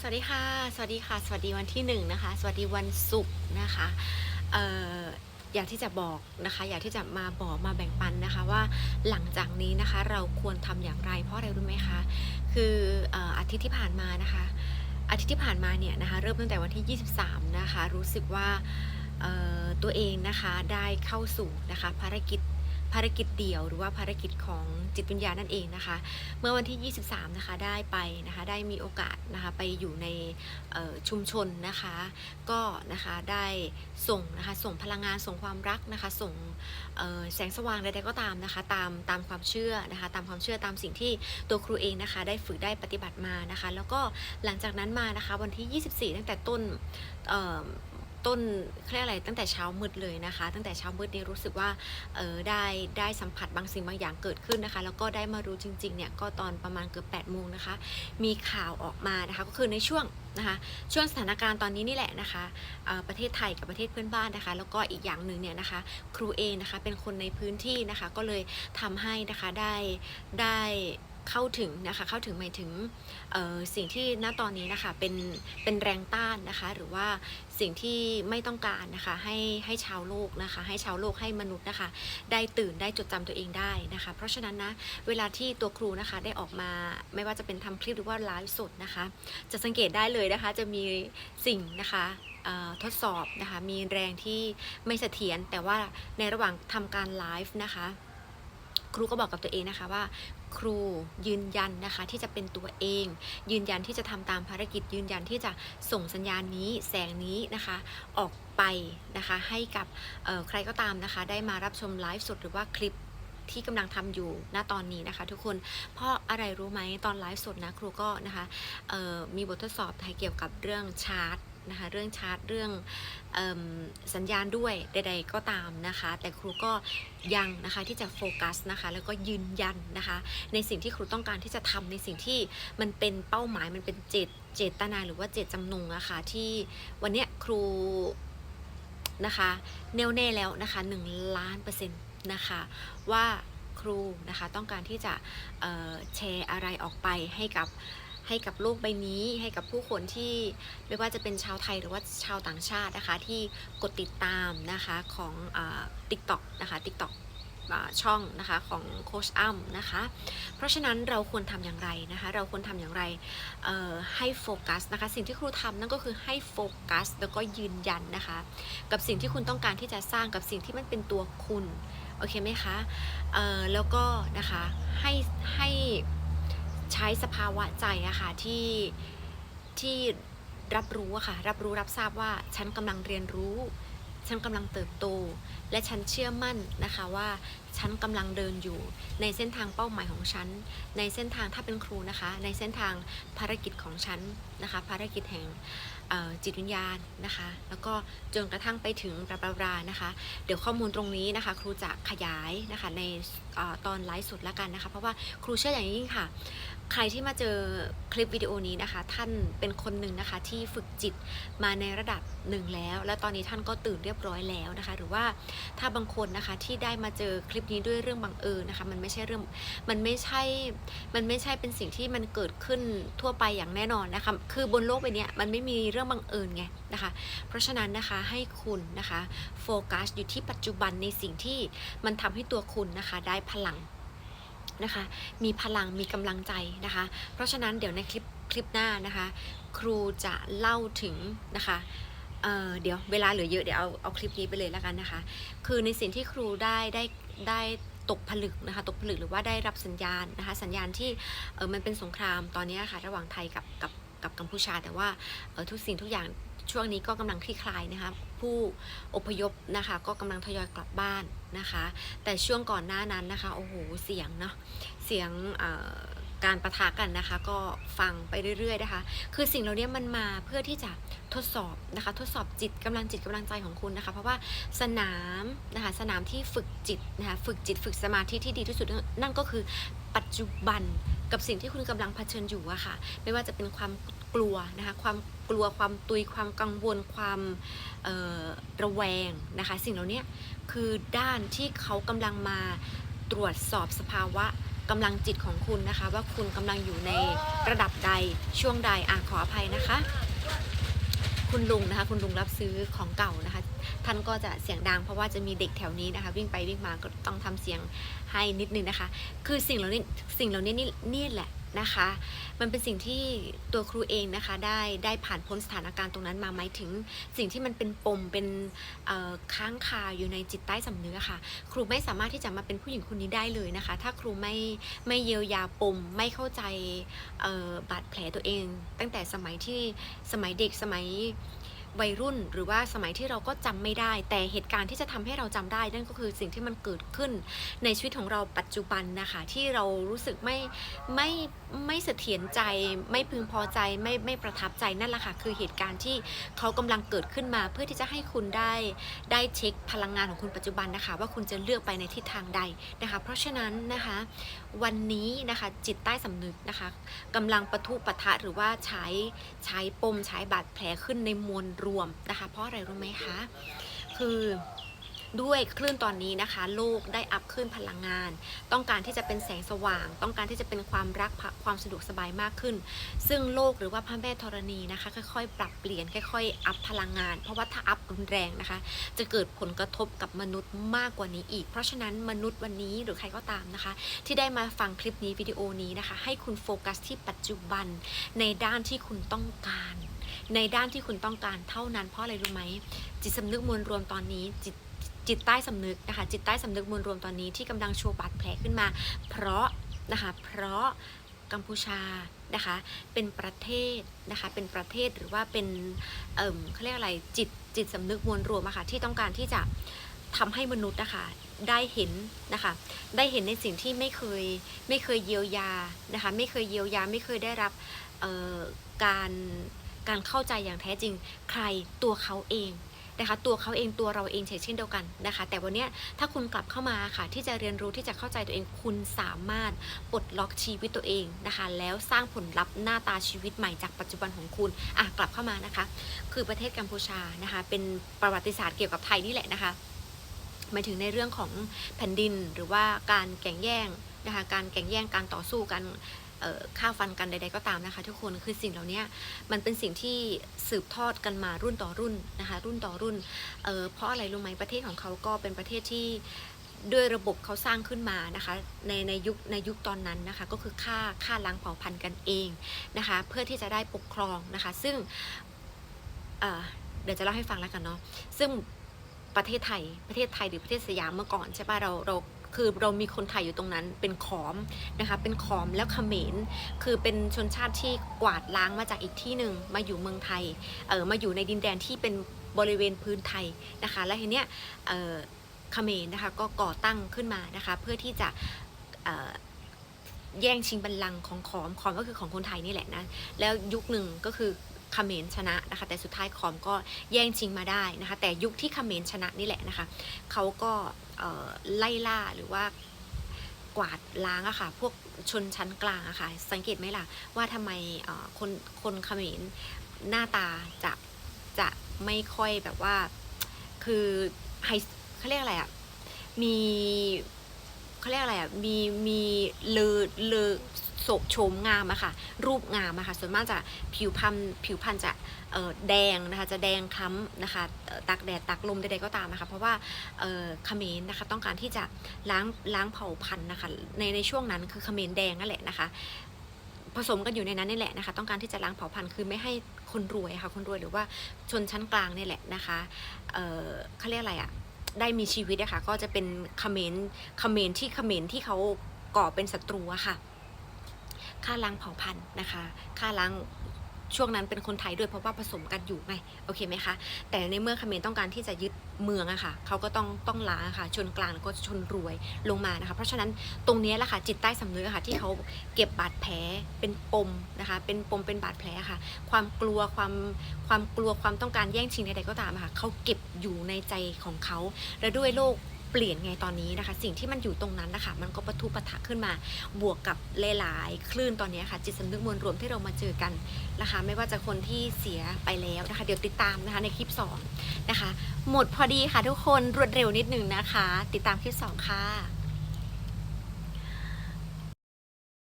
สวัสดีค่ะ สวัสดีค่ะ สวัสดีวันที่หนึ่งนะคะ สวัสดีวันศุกร์นะคะเอ่ออยากที่จะบอกนะคะ อยากที่จะมาบอกมาแบ่งปันนะคะว่าหลังจากนี้นะคะเราควรทำอย่างไร เพราะอะไรรู้ไหมคะ คืออาทิตย์ที่ผ่านมานะคะ อาทิตย์ที่ผ่านมาเนี่ยนะคะเริ่มตั้งแต่วันที่ 23 นะคะ รู้สึกว่าตัวเองนะคะได้เข้าสู่นะคะภารกิจ ภารกิจเดี่ยวหรือว่าภารกิจของจิตวิญญาณนั่นเองนะคะ เมื่อวันที่ 23 นะคะได้ไปนะคะได้มีโอกาสนะคะไปอยู่ในชุมชนนะคะ ก็นะคะได้ส่งนะคะส่งพลังงานส่งความรักนะคะ ส่งแสงสว่างใดๆก็ตามนะคะ ตามตามความเชื่อนะคะตามความเชื่อตามสิ่งที่ตัวครูเองนะคะ ได้ฝึกได้ปฏิบัติมานะคะ แล้วก็หลังจากนั้นมานะคะวันที่ 24 ตั้งแต่ต้น ต้นเรียกอะไรตั้งแต่เช้ามืดเลยนะคะ ตั้งแต่เช้ามืดนี้รู้สึกว่าเออได้ได้สัมผัสบางสิ่งบางอย่างเกิดขึ้นนะคะ แล้วก็ได้มารู้จริงๆเนี่ยก็ตอนประมาณเกือบ8ปดโมงนะคะ มีข่าวออกมานะคะก็คือในช่วงนะคะช่วงสถานการณ์ตอนนี้นี่แหละนะคะประเทศไทยกับประเทศเพื่อนบ้านนะคะ แล้วก็อีกอย่างหนึ่งเนี่ยนะคะ ครูเองนะคะเป็นคนในพื้นที่นะคะก็เลยทำให้นะคะได้ได้ เข้าถึงนะคะเข้าถึงหมายถึงสิ่งที่ณตอนนี้นะคะเป็นเป็นแรงต้านนะคะหรือว่าสิ่งที่ไม่ต้องการนะคะให้ให้ชาวโลกนะคะให้ชาวโลกให้มนุษย์นะคะได้ตื่นได้จดจำตัวเองได้นะคะเพราะฉะนั้นนะเวลาที่ตัวครูนะคะได้ออกมาไม่ว่าจะเป็นทำคลิปหรือว่าไลฟ์สดนะคะจะสังเกตได้เลยนะคะจะมีสิ่งนะคะทดสอบนะคะมีแรงที่ไม่เสถียรแต่ว่าในระหว่างทำการไลฟ์นะคะ ครูก็บอกกับตัวเองนะคะว่า ครูยืนยันนะคะที่จะเป็นตัวเอง ยืนยันที่จะทำตามภารกิจ ยืนยันที่จะส่งสัญญาณนี้แสงนี้นะคะ ออกไปนะคะให้กับใครก็ตามนะคะ ได้มารับชมไลฟ์สดหรือว่าคลิปที่กำลังทำอยู่ณตอนนี้นะคะ ทุกคน เพราะอะไรรู้ไหมตอนไลฟ์สดนะครูก็นะคะมีบททดสอบเกี่ยวกับเรื่องชาร์ต นะคะเรื่องชาร์ตเรื่องอสัญญาณด้วยใด ๆ ก็ตามนะคะ แต่ครูก็ยังนะคะที่จะโฟกัสนะคะแล้วก็ยืนยันนะคะในสิ่งที่ครูต้องการที่จะทำในสิ่งที่มันเป็นเป้าหมายมันเป็นเจตเจตนาหรือว่าเจตจำนงอะคะที่วันนี้ครูนะคะแน่วแน่แล้วนะคะ1ล้านเปอร์เซ็นต์นะคะว่าครูนะคะต้องการที่จะแชร์อะไรออกไปให้กับ ให้กับโลกใบนี้ ให้กับผู้คนที่ไม่ว่าจะเป็นชาวไทยหรือว่าชาวต่างชาตินะคะ ที่กดติดตามนะคะของติ๊กต็อกนะคะ TikTok อ่าช่องนะคะของโคชอ้ำนะคะ เพราะฉะนั้นเราควรทำอย่างไรนะคะ เราควรทำอย่างไรให้โฟกัสนะคะ สิ่งที่ครูทำนั่นก็คือให้โฟกัสแล้วก็ยืนยันนะคะ กับสิ่งที่คุณต้องการที่จะสร้างกับสิ่งที่มันเป็นตัวคุณ โอเคไหมคะแล้วก็นะคะให้ให้ ใช้สภาวะใจอะค่ะที่ที่รับรู้อะค่ะ รับรู้รับทราบว่าฉันกำลังเรียนรู้ ฉันกำลังเติบโต และฉันเชื่อมั่นนะคะว่าฉันกำลังเดินอยู่ ในเส้นทางเป้าหมายของฉัน ในเส้นทางถ้าเป็นครูนะคะ ในเส้นทางภารกิจของฉันนะคะ ภารกิจแห่งจิตวิญญาณนะคะ แล้วก็จนกระทั่งไปถึงปราบราบรานะคะ เดี๋ยวข้อมูลตรงนี้นะคะ ครูจะขยายนะคะในอตอนไลฟ์สดแล้วกันนะคะ เพราะว่าครูเชื่ออย่างยิ่งค่ะ ใครที่มาเจอคลิปวิดีโอนี้นะคะ ท่านเป็นคนหนึ่งนะคะที่ฝึกจิตมาในระดับหนึ่งแล้ว และตอนนี้ท่านก็ตื่นเรียบร้อยแล้วนะคะ หรือว่าถ้าบางคนนะคะที่ได้มาเจอคลิปนี้ด้วยเรื่องบังเอิญนะคะ มันไม่ใช่เรื่องมันไม่ใช่มันไม่ใช่เป็นสิ่งที่มันเกิดขึ้นทั่วไปอย่างแน่นอนนะคะ คือบนโลกใบนี้มันไม่มีเรื่องบังเอิญไงนะคะ เพราะฉะนั้นนะคะให้คุณนะคะโฟกัสอยู่ที่ปัจจุบันในสิ่งที่มันทำให้ตัวคุณนะคะได้พลัง นะคะ มีพลังมีกำลังใจนะคะ เพราะฉะนั้นเดี๋ยวในคลิปคลิปหน้านะคะ ครูจะเล่าถึงนะคะเเดี๋ยวเวลาเหลือเยอะเดี๋ยวเอาเอาคลิปนี้ไปเลยแล้วกันนะคะ คือในสิ่งที่ครูได้ได้ได้ตกผลึกนะคะตกผลึกหรือว่าได้รับสัญญาณนะคะ สัญญาณที่เออมันเป็นสงครามตอนนี้ค่ะ ระหว่างไทยกับกับกับกัมพูชา แต่ว่าออทุกสิ่งทุกอย่างช่วงนี้ก็กำลังคลี่คลายนะคะ ผู้อพยพนะคะ ก็กำลังทยอยกลับบ้านนะคะ แต่ช่วงก่อนหน้านั้นนะคะโอ้โหเสียงเนาะเสียงการประทะกันนะคะ ก็ฟังไปเรื่อยๆนะคะ คือสิ่งเหล่านี้มันมาเพื่อที่จะทดสอบนะคะ ทดสอบจิตกำลังจิตกำลังใจของคุณนะคะ เพราะว่าสนามนะคะสนามที่ฝึกจิตนะคะฝึกจิตฝึกสมาธิที่ดีที่สุดนั่นก็คือปัจจุบันกับสิ่งที่คุณกำลังเผชิญอยู่อะค่ะ ไม่ว่าจะเป็นความ กลัวนะคะความกลัวความตุยความกังวลความระแวงนะคะสิ่งเหล่านี้คือด้านที่เขากำลังมาตรวจสอบสภาวะกำลังจิตของคุณนะคะ ว่าคุณกำลังอยู่ในระดับใดช่วงใดอะขออภัยนะคะ คุณลุงนะคะ คุณลุงรับซื้อของเก่านะคะ ท่านก็จะเสียงดังเพราะว่าจะมีเด็กแถวนี้นะคะ วิ่งไปวิ่งมาก็ต้องทำเสียงให้นิดนึงนะคะ คือสิ่งเหล่านี้สิ่งเหล่านี้นี่นี่แหละ นะคะ มันเป็นสิ่งที่ตัวครูเองนะคะได้ได้ผ่านพ้นสถานการณ์ตรงนั้นมาหมายถึง สิ่งที่มันเป็นปมเป็นค้างคาอยู่ในจิตใต้สำนึกอค่ะ ครูไม่สามารถที่จะมาเป็นผู้หญิงคนนี้ได้เลยนะคะ ถ้าครูไม่ไม่เยียวยาปมไม่เข้าใจบาดแผลตัวเอง ตั้งแต่สมัยที่สมัยเด็กสมัย วัยรุ่น หรือว่าสมัยที่เราก็จำไม่ได้ แต่เหตุการณ์ที่จะทำให้เราจำได้ นั่นก็คือสิ่งที่มันเกิดขึ้นในชีวิตของเราปัจจุบันนะคะที่เรารู้สึกไม่ไม่ไม่เสถียรใจ ไม่พึงพอใจไม่ไม่ประทับใจนั่นแหละค่ะคือเหตุการณ์ที่เขากำลังเกิดขึ้นมา เพื่อที่จะให้คุณได้ได้เช็คพลังงานของคุณปัจจุบันนะคะ ว่าคุณจะเลือกไปในทิศทางใดนะคะ เพราะฉะนั้นนะคะวันนี้นะคะจิตใต้สำนึกนะคะกำลังปะทุปะทะหรือว่าใช้ใช้ปมใช้บาดแผลขึ้นในมวลรวมนะคะ เพราะอะไรรู้ไหมคะคือด้วยคลื่นตอนนี้นะคะ โลกได้อัพขึ้นพลังงาน ต้องการที่จะเป็นแสงสว่าง ต้องการที่จะเป็นความรักความสะดวกสบายมากขึ้น ซึ่งโลกหรือว่าพระแม่ธรณีนะคะ ค่อยๆ ปรับเปลี่ยนค่อยๆ อัพพลังงาน เพราะว่าถ้าอัพรุนแรงนะคะ จะเกิดผลกระทบกับมนุษย์มากกว่านี้อีก เพราะฉะนั้นมนุษย์วันนี้หรือใครก็ตามนะคะ ที่ได้มาฟังคลิปนี้วิดีโอนี้นะคะ ให้คุณโฟกัสที่ปัจจุบันในด้านที่คุณต้องการ ในด้านที่คุณต้องการเท่านั้นเพราะอะไรรู้ไหมจิตสำนึกมวลรวมตอนนี้จิตจิตใต้สำนึกนะคะจิตใต้สำนึกมวลรวมตอนนี้ที่กำลังโชว์บาดแผลขึ้นมา เพราะนะคะเพราะกัมพูชานะคะเป็นประเทศนะคะเป็นประเทศหรือว่าเป็นเอ่มเขาเรียกอะไรจิตจิตสำนึกมวลรวมอะค่ะที่ต้องการที่จะทำให้มนุษย์นะคะได้เห็นนะคะได้เห็นในสิ่งที่ไม่เคยไม่เคยเยียวยานะคะไม่เคยเยียวยาไม่เคยได้รับการ การเข้าใจอย่างแท้จริง ใครตัวเขาเองนะคะตัวเขาเองตัวเราเองเช่นเดียวกันนะคะ แต่วันนี้ถ้าคุณกลับเข้ามาค่ะ ที่จะเรียนรู้ที่จะเข้าใจตัวเองคุณสามารถปลดล็อกชีวิตตัวเองนะคะ แล้วสร้างผลลัพธ์หน้าตาชีวิตใหม่จากปัจจุบันของคุณอะกลับเข้ามานะคะ คือประเทศกัมพูชานะคะ เป็นประวัติศาสตร์เกี่ยวกับไทยนี่แหละนะคะหมายถึงในเรื่องของแผ่นดินหรือว่าการแข่งแย่งนะคะการแข่งแย่งการต่อสู้กัน เอ่าฟันกันใด ๆ ก็ตามนะคะ ทุกคนคือสิ่งเหล่านี้มันเป็นสิ่งที่สืบทอดกันมารุ่นต่อรุ่นนะคะ รุ่นต่อรุ่นเเพราะอะไรรู้ไหมประเทศของเขาก็เป็นประเทศที่ด้วยระบบเขาสร้างขึ้นมานะคะในในยุคในยุคตอนนั้นนะคะก็คือฆ่าฆ่าล้างเผ่าพันธุ์กันเองนะคะเพื่อที่จะได้ปกครองนะคะ ซึ่งเเดี๋ยวจะเล่าให้ฟังแล้วกันเนาะซึ่งประเทศไทยประเทศไทยหรือประเทศสยามเมื่อก่อนใช่ปะเราเรา คือเรามีคนไทยอยู่ตรงนั้นเป็นขอมนะคะเป็นขอมแล้วเขมรคือเป็นชนชาติที่กวาดล้างมาจากอีกที่หนึ่งมาอยู่เมืองไทยเออมาอยู่ในดินแดนที่เป็นบริเวณพื้นไทยนะคะและทีเนี้ยเออเขมรนะคะก็ก่อตั้งขึ้นมานะคะเพื่อที่จะเออแย่งชิงบัลลังก์ของขอมขอมก็คือของคนไทยนี่แหละนะแล้วยุคหนึ่งก็คือ เขมรชนะนะคะ แต่สุดท้ายขอมก็แย่งชิงมาได้นะคะ แต่ยุคที่เขมรชนะนี่แหละนะคะเขาก็ไล่ล่าหรือว่ากวาดล้างอะค่ะ พวกชนชั้นกลางอะค่ะ สังเกตไหมล่ะว่าทำไมคนคนเขมรหน้าตาจะจะไม่ค่อยแบบว่าคือไฮเขาเรียกอะไรอะมีเขาเรียกอะไรอะมีมีเลอเลอ โศกโฉมงามอะค่ะ รูปงามอะค่ะ ส่วนมากจะผิวพรรณผิวพรรณจะแดงนะคะจะแดงคล้ำนะคะตากแดดตากลมใดๆก็ตามนะคะ เพราะว่าเขมรนะคะต้องการที่จะล้างล้างเผ่าพันธุ์นะคะในในช่วงนั้นคือเขมรแดงนั่นแหละนะคะผสมกันอยู่ในนั้นนี่แหละนะคะ ต้องการที่จะล้างเผ่าพันธุ์คือไม่ให้คนรวยค่ะคนรวยหรือว่าชนชั้นกลางนี่แหละนะคะเเขาเรียกอะไรอะได้มีชีวิตอะคะก็จะเป็นเขมรเขมรที่เขมรที่เขาก่อเป็นศัตรูอะค่ะ ฆ่าล้างเผ่าพันธุ์นะคะฆ่าล้างช่วงนั้นเป็นคนไทยด้วยเพราะว่าผสมกันอยู่ไงโอเคไหมคะแต่ในเมื่อเขมรต้องการที่จะยึดเมืองอะค่ะเขาก็ต้องต้องล้างอะค่ะชนกลางแล้วก็ชนรวยลงมานะคะเพราะฉะนั้นตรงนี้แหละค่ะจิตใต้สำนึกอะค่ะที่เขาเก็บบาดแผลเป็นปมนะคะเป็นปมเป็นบาดแผลอะค่ะ ความกลัวความความกลัวความต้องการแย่งชิงใดๆก็ตามะค่ะเขาเก็บอยู่ในใจของเขาและด้วยโลก เปลี่ยนไงตอนนี้นะคะ สิ่งที่มันอยู่ตรงนั้นนะคะ มันก็ปะทุปะทะขึ้นมา บวกกับหลายๆคลื่นตอนนี้ค่ะ จิตสำนึกมวลรวมที่เรามาเจอกันนะคะ ไม่ว่าจะคนที่เสียไปแล้วนะคะ เดี๋ยวติดตามนะคะในคลิป2นะคะ หมดพอดีค่ะทุกคนรวดเร็วนิดหนึ่งนะคะ ติดตามคลิป2ค่ะ